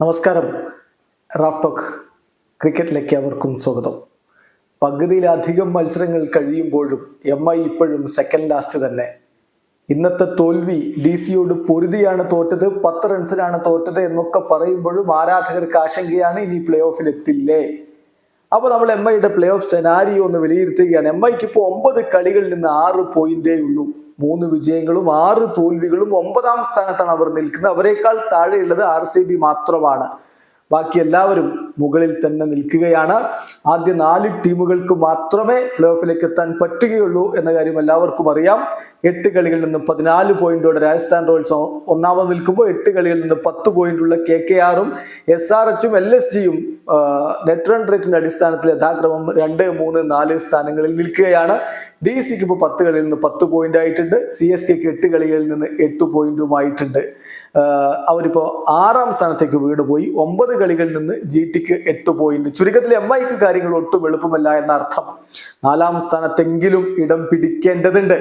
നമസ്കാരം. Raf talk ക്രിക്കറ്റിലേക്ക് അവർക്കും സ്വാഗതം. പകുതിയിലധികം മത്സരങ്ങൾ കഴിയുമ്പോഴും എം ഐ ഇപ്പോഴും സെക്കൻഡ് ലാസ്റ്റ് തന്നെ. ഇന്നത്തെ തോൽവി ഡി സിയോട് പൊരുതിയാണ് തോറ്റത് പത്ത് റൺസിനാണ് തോറ്റത് എന്നൊക്കെ പറയുമ്പോഴും ആരാധകർക്ക് ആശങ്കയാണ് ഇനി പ്ലേ ഓഫിൽ എത്തില്ലേ? അപ്പോൾ നമ്മൾ എം ഐയുടെ പ്ലേ ഓഫ് സെനാരിയോ ഒന്ന് വിലയിരുത്തുകയാണ്. എം ഐക്ക് ഇപ്പോൾ ഒമ്പത് കളികളിൽ നിന്ന് ആറ് പോയിന്റേ ഉള്ളൂ. മൂന്ന് വിജയങ്ങളും ആറ് തോൽവികളും ഒമ്പതാം സ്ഥാനത്താണ് അവർ നിൽക്കുന്നത്. അവരെക്കാൾ താഴെയുള്ളത് ആർ സി ബി മാത്രമാണ്. ബാക്കി എല്ലാവരും മുകളിൽ തന്നെ നിൽക്കുകയാണ്. ആദ്യ നാല് ടീമുകൾക്ക് മാത്രമേ പ്ലേ ഓഫിലേക്ക് എത്താൻ പറ്റുകയുള്ളൂ എന്ന കാര്യം എല്ലാവർക്കും അറിയാം. എട്ട് കളികളിൽ നിന്ന് പതിനാല് പോയിന്റോടെ രാജസ്ഥാൻ റോയൽസ് ഒന്നാമത് നിൽക്കുമ്പോൾ എട്ട് കളികളിൽ നിന്ന് പത്ത് പോയിന്റുള്ള കെ കെ ആറും എസ് ആർ എച്ചും എൽ എസ് ജിയും നെറ്റ് റൺ റേറ്റിന്റെ അടിസ്ഥാനത്തിൽ യഥാക്രമം രണ്ട് മൂന്ന് നാല് സ്ഥാനങ്ങളിൽ നിൽക്കുകയാണ്. ഡി സിക്ക് ഇപ്പോൾ പത്ത് കളിയിൽ നിന്ന് പത്ത് പോയിന്റ് ആയിട്ടുണ്ട് സി എസ് കെക്ക് എട്ട് കളികളിൽ നിന്ന് എട്ട് പോയിന്റുമായിട്ടുണ്ട്. അവരിപ്പോൾ ആറാം സ്ഥാനത്തേക്ക് വീട് പോയി ഒമ്പത് കളികളിൽ നിന്ന് ജി ടിക്ക് എട്ട് പോയിന്റ്. ചുരുക്കത്തിൽ എം ഐക്ക് കാര്യങ്ങൾ ഒട്ടും എളുപ്പമല്ല എന്ന അർത്ഥം നാലാം സ്ഥാനത്തെങ്കിലും ഇടം പിടിക്കേണ്ടതുണ്ട്.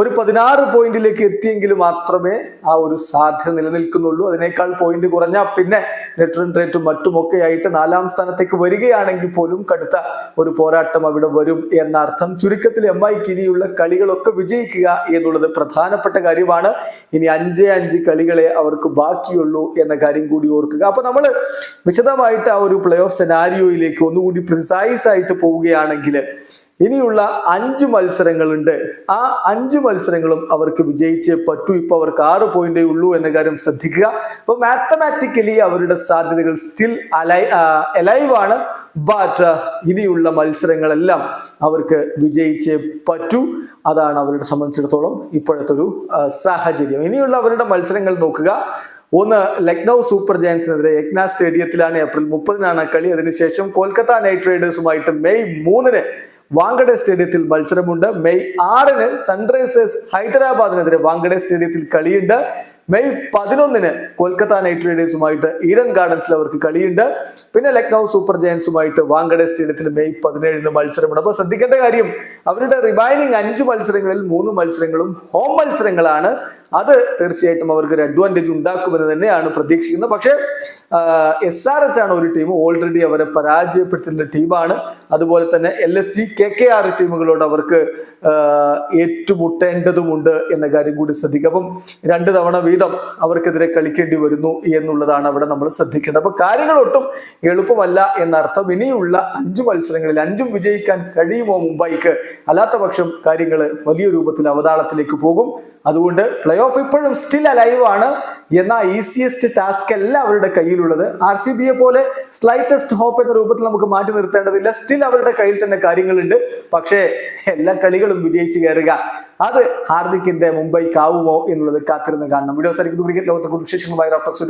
ഒരു പതിനാറ് പോയിന്റിലേക്ക് എത്തിയെങ്കിൽ മാത്രമേ ആ ഒരു സാധ്യത നിലനിൽക്കുന്നുള്ളൂ. അതിനേക്കാൾ പോയിന്റ് കുറഞ്ഞാൽ പിന്നെ നെറ്റ് റൺ റേറ്റും മറ്റുമൊക്കെ ആയിട്ട് നാലാം സ്ഥാനത്തേക്ക് വരികയാണെങ്കിൽ പോലും കടുത്ത ഒരു പോരാട്ടം അവിടെ വരും എന്നർത്ഥം. ചുരുക്കത്തിൽ എം ഐക്ക് ഇനിയുള്ള കളികളൊക്കെ വിജയിക്കുക എന്നുള്ളത് പ്രധാനപ്പെട്ട കാര്യമാണ്. ഇനി അഞ്ചേ അഞ്ച് കളികളെ അവർക്ക് ബാക്കിയുള്ളൂ എന്ന കാര്യം കൂടി ഓർക്കുക. അപ്പൊ നമ്മൾ വിശദമായിട്ട് ആ ഒരു പ്ലേ ഓഫ് സെനാരിയോയിലേക്ക് ഒന്നുകൂടി പ്രിസൈസ് ആയിട്ട് പോവുകയാണെങ്കിൽ ഇനിയുള്ള അഞ്ച് മത്സരങ്ങളുണ്ട്. ആ അഞ്ച് മത്സരങ്ങളും അവർക്ക് വിജയിച്ച് പറ്റൂ. ഇപ്പൊ അവർക്ക് ആറ് പോയിന്റേ ഉള്ളൂ എന്ന കാര്യം ശ്രദ്ധിക്കുക. അപ്പൊ മാത്തമാറ്റിക്കലി അവരുടെ സാധ്യതകൾ സ്റ്റിൽ അലൈ അലൈവ് ആണ്. ബട്ട് ഇനിയുള്ള മത്സരങ്ങളെല്ലാം അവർക്ക് വിജയിച്ച് പറ്റൂ. അതാണ് അവരുടെ സംബന്ധിച്ചിടത്തോളം ഇപ്പോഴത്തെ ഒരു സാഹചര്യം. ഇനിയുള്ള അവരുടെ മത്സരങ്ങൾ നോക്കുക. ഒന്ന് ലക്നൗ സൂപ്പർ ജയൻസിനെതിരെ യജ്ഞ സ്റ്റേഡിയത്തിലാണ് ഏപ്രിൽ മുപ്പതിനാണ് കളി. അതിനുശേഷം കൊൽക്കത്ത നൈറ്റ് റൈഡേഴ്സുമായിട്ട് മെയ് മൂന്നിന് വാങ്കഡെ സ്റ്റേഡിയത്തിൽ മത്സരമുണ്ട്. മെയ് ആറിന് സൺറൈസേഴ്സ് ഹൈദരാബാദിനെതിരെ വാങ്കഡെ സ്റ്റേഡിയത്തിൽ കളിയുണ്ട്. മെയ് പതിനൊന്നിന് കൊൽക്കത്ത നൈറ്റ് റൈഡേഴ്സുമായിട്ട് ഈഡൻ ഗാർഡൻസിൽ അവർക്ക് കളിയുണ്ട്. പിന്നെ ലക്നൗ സൂപ്പർ ജയൻസുമായിട്ട് വാങ്കഡെ സ്റ്റേഡിയത്തിൽ മെയ് പതിനേഴിന് മത്സരമുണ്ട്. അപ്പോൾ ശ്രദ്ധിക്കേണ്ട കാര്യം അവരുടെ റിമൈനിങ് അഞ്ച് മത്സരങ്ങളിൽ മൂന്ന് മത്സരങ്ങളും ഹോം മത്സരങ്ങളാണ്. അത് തീർച്ചയായിട്ടും അവർക്ക് ഒരു അഡ്വാന്റേജ് ഉണ്ടാക്കുമെന്ന് തന്നെയാണ് പ്രതീക്ഷിക്കുന്നത്. പക്ഷേ എസ് ആർ എച്ച് ആണ് ഒരു ടീം ഓൾറെഡി അവരെ പരാജയപ്പെടുത്തുന്ന ടീമാണ് അതുപോലെ തന്നെ L S G K K R ടീമുകളോട് അവർക്ക് ഏറ്റുമുട്ടേണ്ടതുമുണ്ട് എന്ന കാര്യം കൂടി ശ്രദ്ധിക്കുക. അപ്പം രണ്ട് തവണ വീതം അവർക്കെതിരെ കളിക്കേണ്ടി വരുന്നു എന്നുള്ളതാണ് അവിടെ നമ്മൾ ശ്രദ്ധിക്കേണ്ടത്. അപ്പൊ കാര്യങ്ങൾ ഒട്ടും എളുപ്പമല്ല എന്നർത്ഥം ഇനിയുള്ള അഞ്ചു മത്സരങ്ങളിൽ അഞ്ചും വിജയിക്കാൻ കഴിയുമോ മുംബൈക്ക്? അല്ലാത്ത പക്ഷം കാര്യങ്ങൾ വലിയ രൂപത്തിൽ അവതാളത്തിലേക്ക് പോകും. അതുകൊണ്ട് പ്ലേ ഓഫ് ഇപ്പോഴും സ്റ്റിൽ അലൈവ് ആണ്. എന്നാൽ ഈസിയസ്റ്റ് ടാസ്ക് അല്ല അവരുടെ കയ്യിലുള്ളത്. ആർ സി ബിയെ പോലെ സ്ലൈറ്റസ്റ്റ് ഹോപ്പ് എന്ന രൂപത്തിൽ നമുക്ക് മാറ്റി നിർത്തേണ്ടതില്ല. സ്റ്റിൽ അവരുടെ കയ്യിൽ തന്നെ കാര്യങ്ങളുണ്ട്. പക്ഷേ എല്ലാ കളികളും വിജയിച്ചു കയറുക. അത് ഹാർദിക്കിന്റെ മുംബൈക്കാവുമോ എന്നുള്ളത് കാത്തിരുന്ന് കാണണം. വീഡിയോ സാധിക്കുന്നു ക്രിക്കറ്റ് ലോകത്തെ കുറിച്ച് വിശേഷങ്ങളുമായി റഫ്ലക്സ്